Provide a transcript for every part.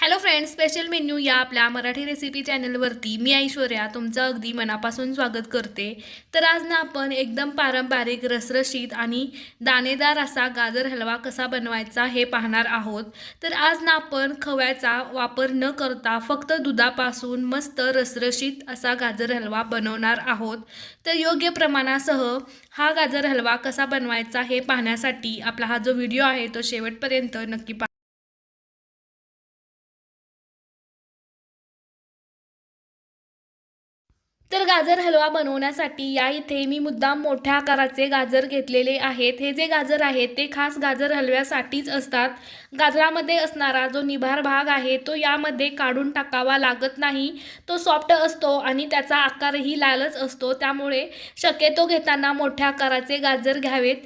Hello friends special menu या आपल्या Marathi recipe चॅनलवरती मी ऐश्वर्या तुमचं अगदी मनापासून स्वागत करते. तर आज ना आपण एकदम पारंपरिक रसरशीत आणि दाणेदार असा गाजर हलवा कसा बनवायचा हे पाहणार आहोत. तर आज ना आपण खव्याचा वापर न करता फक्त दुधापासून मस्त रसरशीत असा गाजर हलवा बनवणार आहोत. तर योग्य प्रमाणासह हा गाजर हलवा कसा बनवायचा हे पाहण्यासाठी आपला हा जो व्हिडिओ आहे तो शेवटपर्यंत नक्की पा तर गाजर हलवा बनवण्यासाठी या इथे मी मुद्दाम मोठ्या आकाराचे गाजर घेतलेले आहेत. हे जे गाजर आहेत ते खास गाजर हलव्यासाठीच असतात. गाजरामध्ये असणारा जो निभार भाग आहे तो यामध्ये काढून टाकावा लागत नाही. तो सॉफ्ट असतो आणि त्याचा आकारही लालच असतो. त्यामुळे शक्यतो घेताना मोठ्या आकाराचे गाजर घ्यावेत.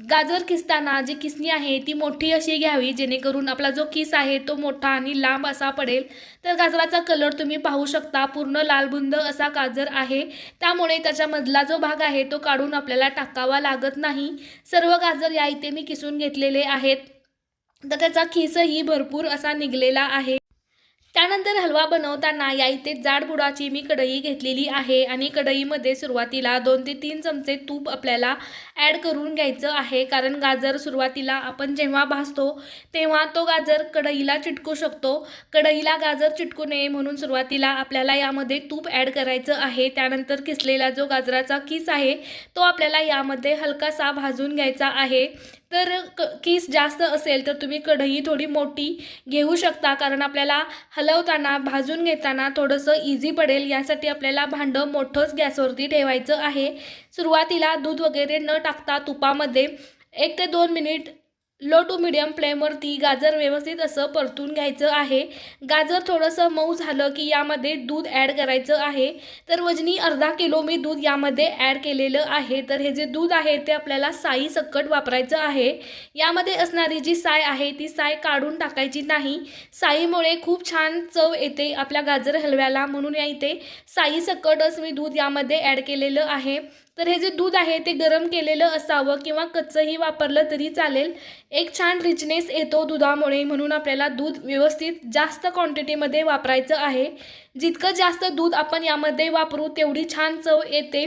गाजर किसताना जी किसणी आहे ती मोठी अशी घ्यावी जेणेकरून आपला जो किस आहे तो मोठा आणि लांब असा पडेल. तर गाजराचा कलर तुम्ही पाहू शकता पूर्ण लालबुंद असा गाजर आहे. त्यामुळे त्याच्यामधला जो भाग आहे तो काढून आपल्याला टाकावा लागत नाही. सर्व गाजर या इथे मी किसून घेतलेले आहेत. तर त्याचा खिसही भरपूर असा निघलेला आहे. त्यानंतर हलवा बनवताना या इथे जाडबुडाची मी कढई घेतलेली आहे आणि कढईमध्ये सुरुवातीला दोन ते तीन चमचे तूप आपल्याला ॲड करून घ्यायचं आहे. कारण गाजर सुरुवातीला आपण जेव्हा भाजतो तेव्हा तो गाजर कढईला चिटकू शकतो. कढईला गाजर चिटकू नये म्हणून सुरुवातीला आपल्याला यामध्ये तूप ॲड करायचं आहे. त्यानंतर किसलेला जो गाजराचा किस आहे तो आपल्याला यामध्ये हलकासा भाजून घ्यायचा आहे. तर क किस जास्त असेल तर तुम्ही कढई थोडी मोठी घेऊ शकता. कारण आपल्याला हलवताना भाजून घेताना थोडंसं इझी पडेल. यासाठी आपल्याला भांडं मोठंच गॅसवरती ठेवायचं आहे. सुरुवातीला दूध वगैरे न टाकता तुपामध्ये एक ते दोन मिनिट लो टू मिडियम फ्लेमवरती गाजर व्यवस्थित असं परतून घ्यायचं आहे. गाजर थोडंसं मऊ झालं की यामध्ये दूध ॲड करायचं आहे. तर वजनी अर्धा किलो मी दूध यामध्ये ॲड केलेलं आहे. तर हे जे दूध आहे ते आपल्याला साई सक्कट वापरायचं आहे. यामध्ये असणारी जी साय आहे ती साय काढून टाकायची नाही. साईमुळे खूप छान चव येते आपल्या गाजर हलव्याला म्हणून या इथे. साई सक्कटच मी दूध यामध्ये ॲड केलेलं आहे. तर हे जे दूध आहे ते गरम केलेलं असावं किंवा कच्चंही वापरलं तरी चालेल. एक छान रिचनेस येतो दुधामुळे म्हणून आपल्याला दूध व्यवस्थित जास्त क्वांटिटीमध्ये वापरायचं आहे. जितकं जास्त दूध आपण यामध्ये वापरू तेवढी छान चव येते.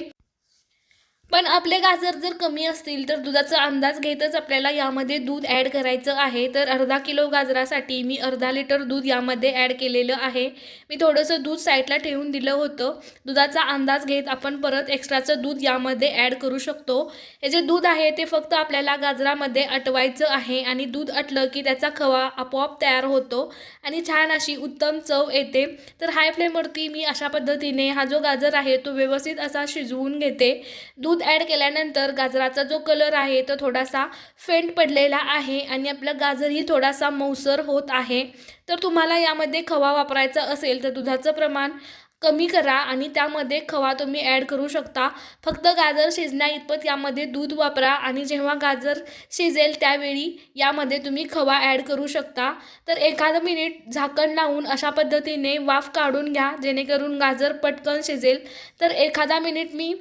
पण आपले गाजर जर कमी असतील तर दुधाचा अंदाज घेतच आपल्याला यामध्ये दूध ॲड करायचं आहे. तर अर्धा किलो गाजरासाठी मी अर्धा लिटर दूध यामध्ये ॲड केलेलं आहे. मी थोडंसं दूध साईडला ठेवून दिलं होतं. दुधाचा अंदाज घेत आपण परत एक्स्ट्राचं दूध यामध्ये ॲड करू शकतो. हे जे दूध आहे ते फक्त आपल्याला गाजरामध्ये अटवायचं आहे आणि दूध अटलं की त्याचा खवा आपोआप तयार होतो आणि छान अशी उत्तम चव येते. तर हाय फ्लेमवरती मी अशा पद्धतीने हा जो गाजर आहे तो व्यवस्थित असा शिजवून घेते. दूध ॲड केल्यानंतर गाजराचा जो कलर आहे तो थोडासा फेंट पडलेला आहे आणि आपलं गाजरही थोडासा मऊसर होत आहे. तर तुम्हाला यामध्ये खवा वापरायचा असेल तर दुधाचं प्रमाण कमी करा आणि त्यामध्ये खवा तुम्ही ॲड करू शकता. फक्त गाजर शिजण्या इतपत यामध्ये दूध वापरा आणि जेव्हा गाजर शिजेल त्यावेळी यामध्ये तुम्ही खवा ॲड करू शकता. तर एखादं मिनिट झाकण लावून अशा पद्धतीने वाफ काढून घ्या जेणेकरून गाजर पटकन शिजेल. तर एखादा मिनिट मी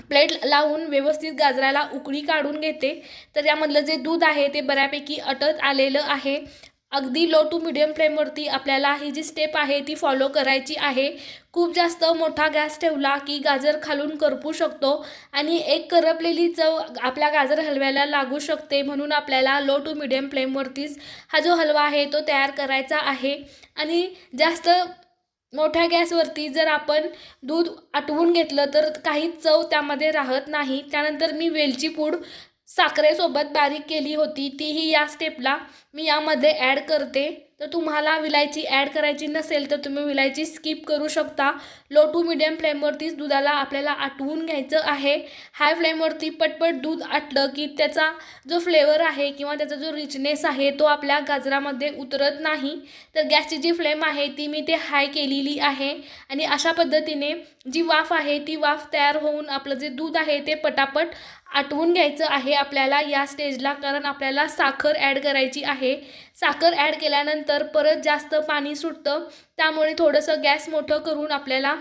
प्लेट लावून व्यवस्थित गाजराला उकळी काढून घेते. तर यामधलं जे दूध आहे ते बऱ्यापैकी अटत आलेलं आहे. अगदी लो टू मिडियम फ्लेमवरती आपल्याला ही जी स्टेप आहे ती फॉलो करायची आहे. खूप जास्त मोठा गॅस ठेवला की गाजर खालून करपू शकतो आणि एक करपलेली चव आपल्या गाजर हलव्याला लागू शकते. म्हणून आपल्याला लो टू मिडियम फ्लेमवरतीच हा जो हलवा आहे तो तयार करायचा आहे. आणि जास्त मोठ्या गॅसवरती जर आपण दूध आटवून घेतलं तर काही चव त्यामध्ये राहत नाही. त्यानंतर मी वेलची पूड साखरेसोबत बारीक केली होती तीही या स्टेपला मी यामध्ये ॲड करते. तर तुम्हाला विलायची ॲड करायची नसेल तर तुम्ही विलायची स्किप करू शकता. लो टू मिडियम फ्लेमवरतीच दुधाला आपल्याला आटवून घ्यायचं आहे. हाय फ्लेमवरती पटपट दूध आटलं की त्याचा जो फ्लेवर आहे किंवा त्याचा जो रिचनेस आहे तो आपल्या गाजरामध्ये उतरत नाही. तर गॅसची जी फ्लेम आहे ती मी ते हाय केलेली आहे. आणि अशा पद्धतीने जी वाफ आहे ती वाफ तयार होऊन आपलं जे दूध आहे ते पटापट आटवून घ्यायचं आहे आपल्याला या स्टेजला कारण आपल्याला साखर ॲड करायची आहे. साखर ॲड केल्यानंतर परत जास्त पाणी सुटतं. त्यामुळे थोडंसं गॅस मोठं करून आपल्याला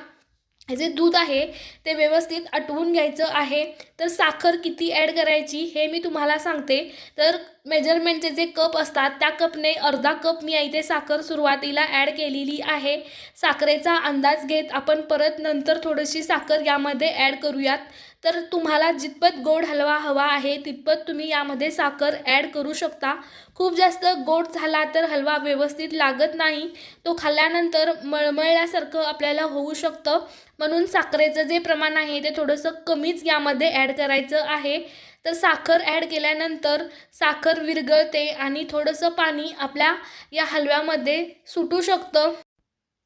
जे दूध आहे ते व्यवस्थित आटवून घ्यायचं आहे. तर साखर किती ॲड करायची हे मी तुम्हाला सांगते. तर मेजरमेंटचे जे कप असतात त्या कपने अर्धा कप मी इथे साखर सुरुवातीला ॲड केलेली आहे. साखरेचा अंदाज घेत आपण परत नंतर थोडीशी साखर यामध्ये ॲड करूयात. तर तुम्हाला जितपत गोड हलवा हवा आहे तितपत तुम्ही यामध्ये साखर ॲड करू शकता. खूप जास्त गोड झाला तर हलवा व्यवस्थित लागत नाही. तो खाल्ल्यानंतर मळमळल्यासारखं आपल्याला होऊ शकतं. म्हणून साखरेचं जे प्रमाण आहे ते थोडंसं कमीच यामध्ये ॲड करायचं आहे. तर साखर ॲड केल्यानंतर साखर विरघळते आणि थोडंसं पाणी आपल्या या हलव्यामध्ये सुटू शकतं.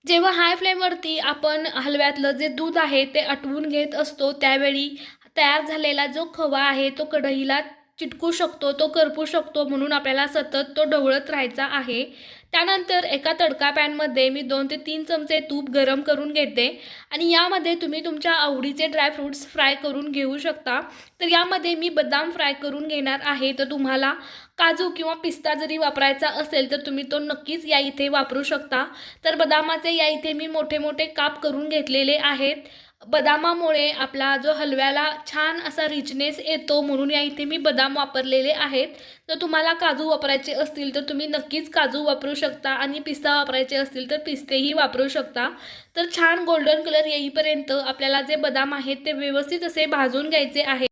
जेव्हा हाय फ्लेमवरती आपण हलव्यातलं जे दूध आहे ते आटवून घेत असतो त्यावेळी तयार झालेला जो खवा आहे तो कढईला चिटकू शकतो तो करपू शकतो म्हणून आपल्याला सतत तो ढवळत राहायचा आहे. त्यानंतर एका तडका पॅनमध्ये मी दोन ते तीन चमचे तूप गरम करून घेते आणि यामध्ये तुम्ही तुमच्या आवडीचे ड्रायफ्रूट्स फ्राय करून घेऊ शकता. तर यामध्ये मी बदाम फ्राय करून घेणार आहे. तर तुम्हाला काजू किंवा पिस्ता जरी वापरायचा असेल तर तुम्ही तो नक्कीच या इथे वापरू शकता. तर बदामाचे या इथे मी मोठे मोठे काप करून घेतलेले आहेत. बदामामुळे आपला जो हलव्याला छान असा रिचनेस येतो म्हणून या इथे मी बदाम वापरलेले आहेत. तर तुम्हाला काजू वापरायचे असतील तर तुम्ही नक्कीच काजू वापरू शकता आणि पिस्ता वापरायचे असतील तर पिस्तेही वापरू शकता. तर छान गोल्डन कलर येईपर्यंत आपल्याला जे बदाम आहेत ते व्यवस्थित असे भाजून घ्यायचे आहे.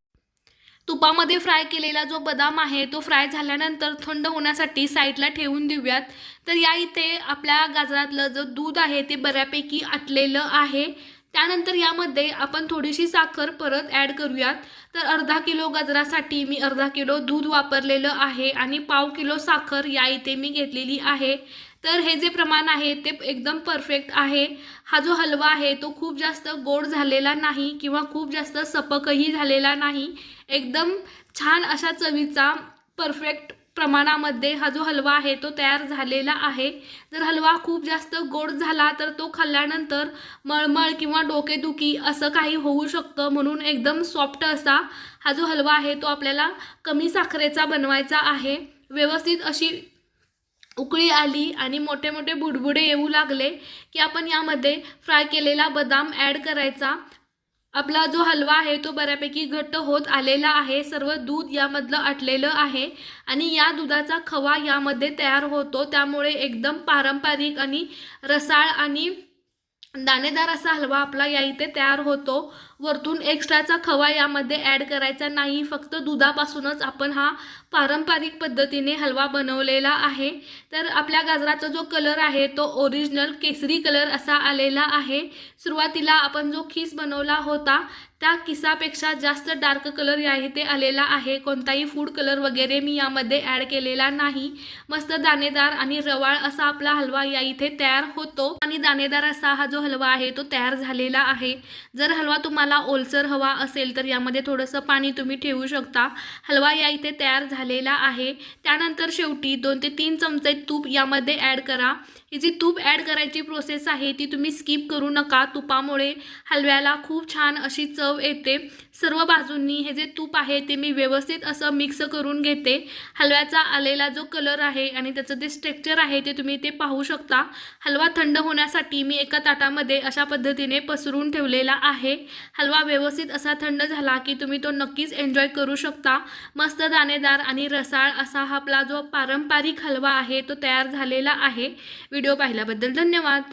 तुपामध्ये फ्राय केलेला जो बदाम आहे तो फ्राय झाल्यानंतर थंड होण्यासाठी साईडला ठेवून देऊयात. तर या इथे आपल्या गाजरातलं जो दूध आहे ते बऱ्यापैकी आटलेलं आहे. त्यानंतर यामध्ये आपण थोडीशी साखर परत ॲड करूयात. तर अर्धा किलो गाजरासाठी मी अर्धा किलो दूध वापरलेलं आहे आणि पाव किलो साखर या इथे मी घेतलेली आहे. तर हे जे प्रमाण आहे ते एकदम परफेक्ट आहे. हा जो हलवा आहे तो खूप जास्त गोड झालेला नाही किंवा खूप जास्त सपकही झालेला नाही. एकदम छान अशा चवीचा परफेक्ट प्रमाणामध्ये हा जो हलवा आहे तो तयार झालेला आहे. जर हलवा खूप जास्त गोड झाला तर तो खाल्ल्यानंतर मळमळ किंवा डोकेदुखी असं काही होऊ शकतं म्हणून एकदम सॉफ्ट असा हा जो हलवा आहे तो आपल्याला कमी साखरेचा बनवायचा आहे. व्यवस्थित अशी उकळी आली आणि मोठे मोठे बुडबुडे येऊ लागले की आपण यामध्ये फ्राय केलेला बदाम ॲड करायचा. आपला जो हलवा आहे तो बऱ्यापैकी घट्ट होत आलेला आहे. सर्व दूध यामधलं आटलेलं आहे आणि या दुधाचा खवा यामध्ये तयार होतो. त्यामुळे एकदम पारंपरिक आणि रसाळ आणि दाणेदार असा हलवा आपला या इथे तयार होतो. वरतून एक्स्ट्राचा खवा यामध्ये ॲड करायचा नाही. फक्त दुधापासूनच आपण हा पारंपरिक पद्धतीने हलवा बनवलेला आहे. तर आपल्या गाजराचा जो कलर आहे तो ओरिजिनल केसरी कलर असा आलेला आहे. सुरुवातीला आपण जो खीस बनवला होता त्या किसापेक्षा जास्त डार्क कलर या इथे आलेला आहे. कोणताही फूड कलर वगैरे मी यामध्ये ॲड केलेला नाही. मस्त दाणेदार आणि रवाळ असा आपला हलवा या इथे तयार होतो. आणि दाणेदार असा हा जो हलवा आहे तो तयार झालेला आहे. जर हलवा तुम्हाला ओलसर हवा असेल तर यामध्ये थोडंसं पाणी तुम्ही ठेवू शकता. हलवा या इथे तयार झालेला आहे. त्यानंतर शेवटी दोन ते तीन चमचे तूप यामध्ये ॲड करा. ही जी तूप ॲड करायची प्रोसेस आहे ती तुम्ही स्किप करू नका. तुपामुळे हलव्याला खूप छान अशी चव येते. सर्व बाजूंनी हे जे तूप आहे ते मी व्यवस्थित असं मिक्स करून घेते. हलव्याचा आलेला जो कलर आहे आणि त्याचं जे स्ट्रक्चर आहे ते तुम्ही ते पाहू शकता. हलवा थंड होण्यासाठी मी एका ताटामध्ये अशा पद्धतीने पसरून ठेवलेला आहे. हलवा व्यवस्थित असा थंड झाला की तुम्ही तो नक्कीच एन्जॉय करू शकता. मस्त दाणेदार आणि रसाळ असा हा आपला जो पारंपरिक हलवा आहे तो तयार झालेला आहे. व्हिडिओ पाहिल्याबद्दल धन्यवाद.